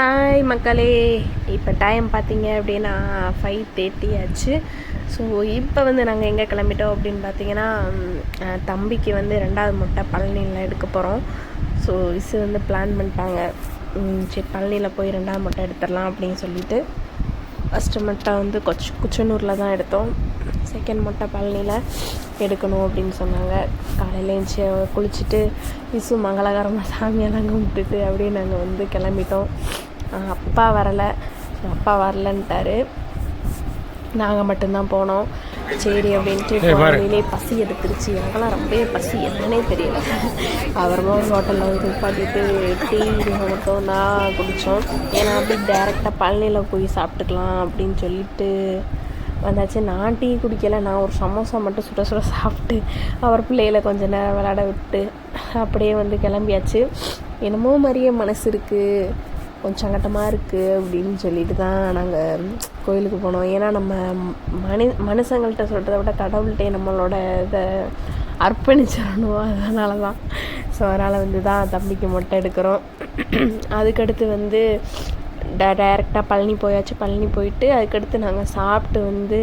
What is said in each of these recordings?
Hi மக்களே. இப்போ time பார்த்தீங்க அப்படின்னா ஃபைவ் தேர்ட்டி ஆச்சு. ஸோ இப்போ வந்து நாங்கள் எங்கே கிளம்பிட்டோம் அப்படின்னு பார்த்தீங்கன்னா தம்பிக்கு வந்து ரெண்டாவது முட்டை பழனியில் எடுக்க போகிறோம் ஸோ இசு வந்து பிளான் பண்ணிட்டாங்க. சரி பழனியில் போய் ரெண்டாவது முட்டை எடுத்துடலாம் அப்படின்னு சொல்லிட்டு. ஃபஸ்ட்டு முட்டை வந்து கொச் குச்சனூரில் தான் எடுத்தோம். செகண்ட் முட்டை பழனியில் எடுக்கணும் அப்படின்னு சொன்னாங்க. காலையில் எழுந்துச்சி குளிச்சுட்டு விசு மங்களகரமாக சாமியெல்லாம் கும்பிட்டுட்டு அப்படியே நாங்கள் வந்து கிளம்பிட்டோம். அப்பா வரலை. அப்பா வரலன்ட்டாரு. நாங்கள் மட்டும்தான் போனோம். சரி அப்படின்ட்டு பசி எடுத்துருச்சு. எனக்கெல்லாம் ரொம்பவே பசி. என்னன்னே தெரியல. அப்புறமா ஒரு ஹோட்டலில் வந்து உட்காந்துட்டு டீ மட்டும் தான் குடித்தோம் ஏன்னா அப்படி டேரெக்டாக பழனியில் போய் சாப்பிட்டுக்கலாம் அப்படின்னு சொல்லிட்டு வந்தாச்சு. நான் டீ குடிக்கல. நான் ஒரு சமோசா மட்டும் சுட சுட சாப்பிட்டு அவர் பிள்ளைகளை கொஞ்ச நேரம் விளையாட விட்டு அப்படியே வந்து கிளம்பியாச்சு. என்னமோ மாதிரியே மனசு இருக்குது கொஞ்சம் சங்கட்டமாக இருக்குது அப்படின்னு சொல்லிட்டு தான் நாங்கள் கோயிலுக்கு போனோம். ஏன்னா நம்ம மனி மனுஷங்கள்கிட்ட சொல்கிறத விட கடவுள்கிட்டே நம்மளோட இதை அர்ப்பணிச்சிடணும். அதனால தான் ஸோ அதனால் வந்து தான் தம்பிக்கு மொட்டை எடுக்கிறோம். அதுக்கடுத்து வந்து ட டைரெக்டாக பழனி போயாச்சு. பழனி போயிட்டு அதுக்கடுத்து நாங்கள் சாப்பிட்டு வந்து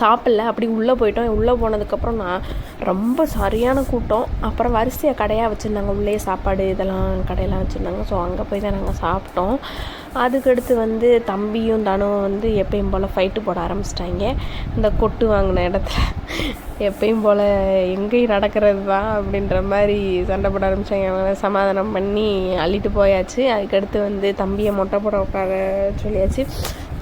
சாப்பிடல அப்படி உள்ளே போயிட்டோம். உள்ளே போனதுக்கப்புறம் நான் ரொம்ப சரியான கூட்டம். அப்புறம் வரிசையாக கடையாக வச்சுருந்தாங்க. உள்ளே சாப்பாடு இதெல்லாம் கடையெல்லாம் வச்சுருந்தாங்க. ஸோ அங்கே போய் தான் நாங்கள் சாப்பிட்டோம். அதுக்கடுத்து வந்து தம்பியும் தனுவும் வந்து எப்பயும் போல் ஃபைட்டு போட ஆரம்பிச்சிட்டாங்க. இந்த கொட்டு வாங்கின இடத்துல. எப்பயும் போல் எங்கேயும் நடக்கிறது தான் அப்படின்ற மாதிரி சண்டை போட ஆரம்பித்தாங்க அவங்கள சமாதானம் பண்ணி அள்ளிட்டு போயாச்சு. அதுக்கடுத்து வந்து தம்பியை மொட்டை போட உட்கார சொல்லியாச்சு.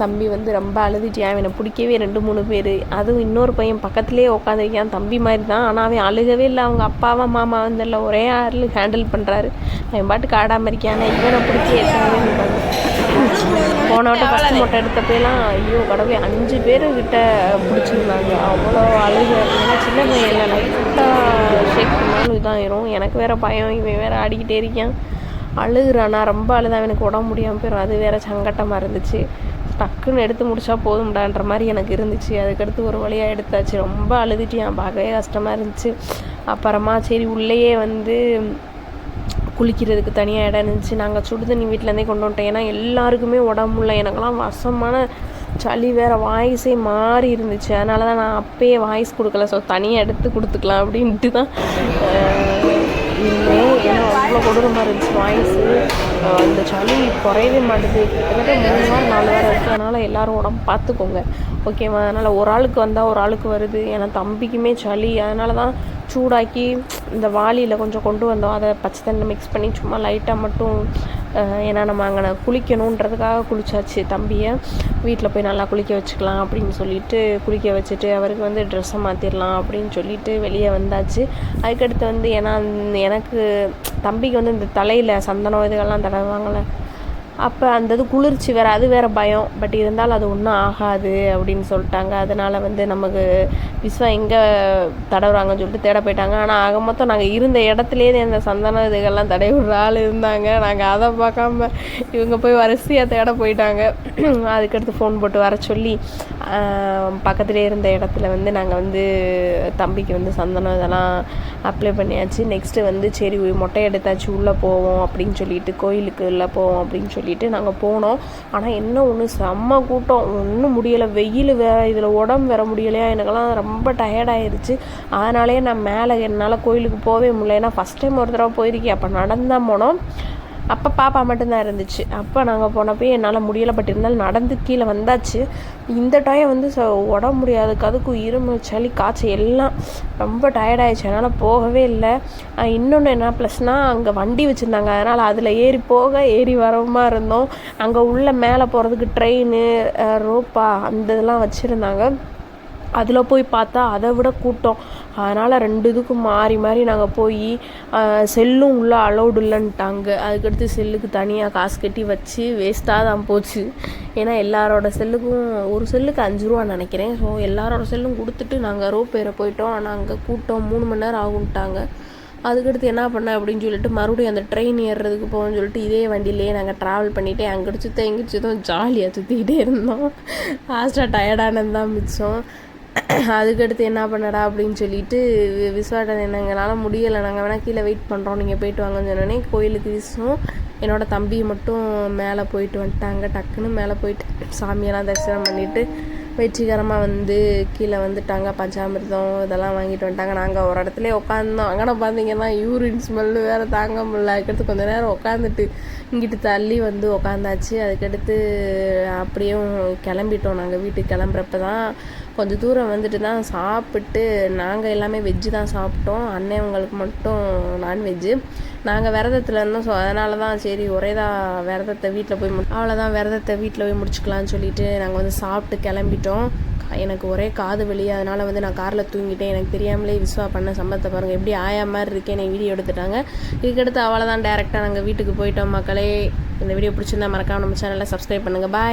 தம்பி வந்து ரொம்ப அழுதுட்டியா? அவனை பிடிக்கவே ரெண்டு மூணு பேர். அதுவும் இன்னொரு பையன் பக்கத்துலேயே உட்காந்துருக்கான் தம்பி மாதிரி தான் ஆனால் அவன் அழுகவே இல்லை. அவங்க அப்பாவும் மாமா வந்து இல்லை. ஒரே ஆறில் ஹேண்டில் பண்ணுறாரு அவன் பாட்டுக்கு ஆடாமல் இருக்கானே இவனை பிடிச்சி ஏற்கனவே போன வட்டம் ஃபஸ்ட்டு மொட்டை எடுத்தப்பெல்லாம் ஐயோ கடவுளே அஞ்சு பேர் கிட்ட பிடிச்சிருந்தாங்க. அவ்வளோ அழுக. சின்ன பையன் இல்லை. லைட்டாக ஷேக் பண்ணாலும் இதாயிரும் எனக்கு வேற பயம். இவன் வேற ஆடிக்கிட்டே இருக்கான் அழுகுறானா? ரொம்ப அழுதான் எனக்கு உடம்பு முடியாமல் போயிடும் அது வேற சங்கட்டமாக இருந்துச்சு. டக்குன்னு எடுத்து முடிச்சா போதும்டான்ற மாதிரி எனக்கு இருந்துச்சு. அதுக்கடுத்து ஒரு வழியாக எடுத்தாச்சு. ரொம்ப அழுதுட்டேன் பார்க்கவே கஷ்டமாக இருந்துச்சு. அப்புறமா சரி உள்ளேயே வந்து குளிக்கிறதுக்கு தனியாக இடம் இருந்துச்சு. நாங்கள் சுடுதண்ணி வீட்டிலேருந்தே கொண்டு வந்துட்டோம். ஏன்னா எல்லாருக்குமே உடம்புல எனக்கெல்லாம் வசமான சளி வேறு வாய்ஸே மாறி இருந்துச்சு. அதனால தான் நான் அப்பயே வாய்ஸ் கொடுக்கல. ஸோ தனியாக எடுத்து கொடுத்துக்கலாம் அப்படின்ட்டு தான் செம்ம கொடூரமாக இருந்துச்சு. வாய்ஸு அந்த சளி குறையவே மாட்டேது. கிட்டத்தட்ட மூணு வாரம் நாலு வாரம் இருக்குது அதனால் எல்லோரும் உடம்பு பார்த்துக்கோங்க ஓகேவா அதனால் ஒரு ஆளுக்கு வந்தால் ஒரு ஆளுக்கு வருது. ஏன்னா தம்பிக்குமே சளி. அதனால தான் சூடாக்கி இந்த வாளியில் கொஞ்சம் கொண்டு வந்தோம். அதை பச்சை தண்ணி மிக்ஸ் பண்ணி சும்மா லைட்டாக மட்டும் ஏன்னா நம்ம அங்கே குளிக்கணுன்றதுக்காக குளிச்சாச்சு தம்பியை. வீட்டில் போய் நல்லா குளிக்க வச்சுக்கலாம் அப்படின்னு சொல்லிட்டு குளிக்க வச்சுட்டு அவருக்கு வந்து ட்ரெஸ்ஸை மாற்றிடலாம் அப்படின்னு சொல்லிட்டு வெளியே வந்தாச்சு. அதுக்கடுத்து வந்து ஏன்னா எனக்கு தம்பிக்கு வந்து இந்த தலையில் சந்தனம் இதுகள்லாம் தடவாங்கள்ல அப்போ அந்த இது குளிர்ச்சி வேறு அது வேறு பயம். பட் இருந்தாலும் அது ஒன்றும் ஆகாது அப்படின்னு சொல்லிட்டாங்க. அதனால் வந்து நமக்கு விஸ்வா எங்கே தடவுறாங்கன்னு சொல்லிட்டு தேட போயிட்டாங்க. ஆனால் ஆக மொத்தம் நாங்கள் இருந்த இடத்துலேயே அந்த சந்தன இதுகள்லாம் தடவி விடுற ஆள் இருந்தாங்க. நாங்கள் அதை பார்க்காம இவங்க போய் வரிசையாக தேட போயிட்டாங்க. அதுக்கடுத்து ஃபோன் போட்டு வர சொல்லி பக்கத்துலேயே இருந்த இடத்துல வந்து நாங்கள் வந்து தம்பிக்கு வந்து சந்தனம் இதெல்லாம் அப்ளை பண்ணியாச்சு. நெக்ஸ்ட்டு வந்து சரி மொட்டை எடுத்தாச்சு உள்ளே போவோம் அப்படின்னு சொல்லிட்டு கோயிலுக்கு உள்ளே போவோம் அப்படின்னு சொல்லி சொல்லிட்டு நாங்கள் போனோம். ஆனால் என்ன ஒன்று செம்ம கூட்டம். ஒன்றும் முடியலை. வெயில் வேற இதில் உடம்பு வேற முடியலையா? எனக்கெல்லாம் ரொம்ப டயர்டாயிருச்சு அதனாலே நான் மேலே என்னால் கோயிலுக்கு போகவே முடியல. ஏன்னா ஃபஸ்ட் டைம் ஒரு தடவை போயிருக்கேன். அப்போ நடந்தான் போனோம். அப்போ பாப்பா மட்டும்தான் இருந்துச்சு. அப்போ நாங்கள் போனப்போ என்னால் முடியலை பட் இருந்தாலும் நடந்து கீழே வந்தாச்சு. இந்த டைம் வந்து உடம்பு முடியாதுக்கு அதுக்கும் இருமல் சளி காய்ச்சல் எல்லாம் ரொம்ப டயர்டாயிடுச்சு அதனால் போகவே இல்லை. இன்னொன்று என்ன ப்ளஸ்னால் அங்கே வண்டி வச்சுருந்தாங்க. அதனால் அதில் ஏறி போக ஏறி வரவுமா இருந்தோம். அங்கே உள்ள மேலே போகிறதுக்கு ட்ரெயின் ரோப்பா அந்த இதெல்லாம் வச்சுருந்தாங்க. அதில் போய் பார்த்தா அதை விட கூட்டம். அதனால் ரெண்டு இதுக்கும் மாறி மாறி நாங்கள் போய் செல்லும் உள்ளே அலௌடு இல்லைன்ட்டாங்க. அதுக்கடுத்து செல்லுக்கு தனியாக காசு கட்டி வச்சு வேஸ்ட்டாக தான் போச்சு. ஏன்னா எல்லாரோட செல்லுக்கும் ஒரு செல்லுக்கு அஞ்சு ரூபா நினைக்கிறேன். ஸோ எல்லாரோட செல்லும் கொடுத்துட்டு நாங்கள் ரோப் ஏற போயிட்டோம். ஆனால் அங்கே கூட்டம் மூணு மணி நேரம் ஆகும்ட்டாங்க. அதுக்கடுத்து என்ன பண்ண அப்படின்னு சொல்லிட்டு மறுபடியும் அந்த ட்ரெயின் ஏறுறதுக்கு போகணும்னு சொல்லிட்டு இதே வண்டியிலேயே நாங்கள் ட்ராவல் பண்ணிகிட்டே அங்கிட்டு சுற்ற எங்கிட்டு சுத்தம் ஜாலியாக சுற்றிக்கிட்டே இருந்தோம். லாஸ்ட்டாக டயர்டானது தான் மிச்சம். அதுக்கடுத்து என்ன பண்ணடா அப்படின்னு சொல்லிட்டு வி- விஸ்வாட்ட எங்களால் முடியலை நாங்கள் வேணால் கீழே வெயிட் பண்ணுறோம் நீங்கள் போயிட்டு வாங்கன்னு சொன்னோடனே கோயிலுக்கு விசும் என்னோட தம்பி மட்டும் மேலே போயிட்டு வந்துட்டாங்க. டக்குன்னு மேலே போயிட்டு சாமியெல்லாம் தரிசனம் பண்ணிவிட்டு வெற்றிகரமாக வந்து கீழே வந்துட்டாங்க. பஞ்சாமிர்தம் இதெல்லாம் வாங்கிட்டு வந்துட்டாங்க. நாங்கள் ஒரு இடத்துல உட்காந்தோம் அங்கே பார்த்தீங்கன்னா யூரின் ஸ்மெல்லு வேறு தாங்க முடியல. அதுக்கடுத்து கொஞ்ச நேரம் உட்காந்துட்டு இங்கிட்டு தள்ளி வந்து உட்காந்தாச்சு அதுக்கடுத்து அப்படியும் கிளம்பிட்டோம் நாங்கள் வீட்டுக்கு கிளம்புறப்ப தான் கொஞ்சம் தூரம் வந்துட்டு தான் சாப்பிட்டு நாங்கள் எல்லாமே வெஜ்ஜு தான் சாப்பிட்டோம். அண்ணன் மட்டும் நான்வெஜ்ஜு நாங்கள் விரதத்தில் இருந்தோம் ஸோ அதனால தான் சரி ஒரே தான் விரதத்தை வீட்டில் போய் மு அவ்வளோதான் விரதத்தை வீட்டில் போய் முடிச்சுக்கலான்னு சொல்லிட்டு நாங்கள் வந்து சாப்பிட்டு கிளம்பிட்டோம். எனக்கு ஒரே காது வலி அதனால் வந்து நான் காரில் தூங்கிட்டேன். எனக்கு தெரியாமலே விஸ்வா பண்ண சம்பத்தை பாருங்கள் எப்படி ஆயா மாதிரி இருக்கேன் என்னை வீடியோ எடுத்துட்டாங்க. இதுக்கடுத்து அவ்வளோதான் டேரெக்டாக நாங்கள் வீட்டுக்கு போயிட்டோம் மக்களே. இந்த வீடியோ பிடிச்சிருந்தா மறக்காம நம்ம சேனலில் சப்ஸ்கிரைப் பண்ணுங்கள் பாய்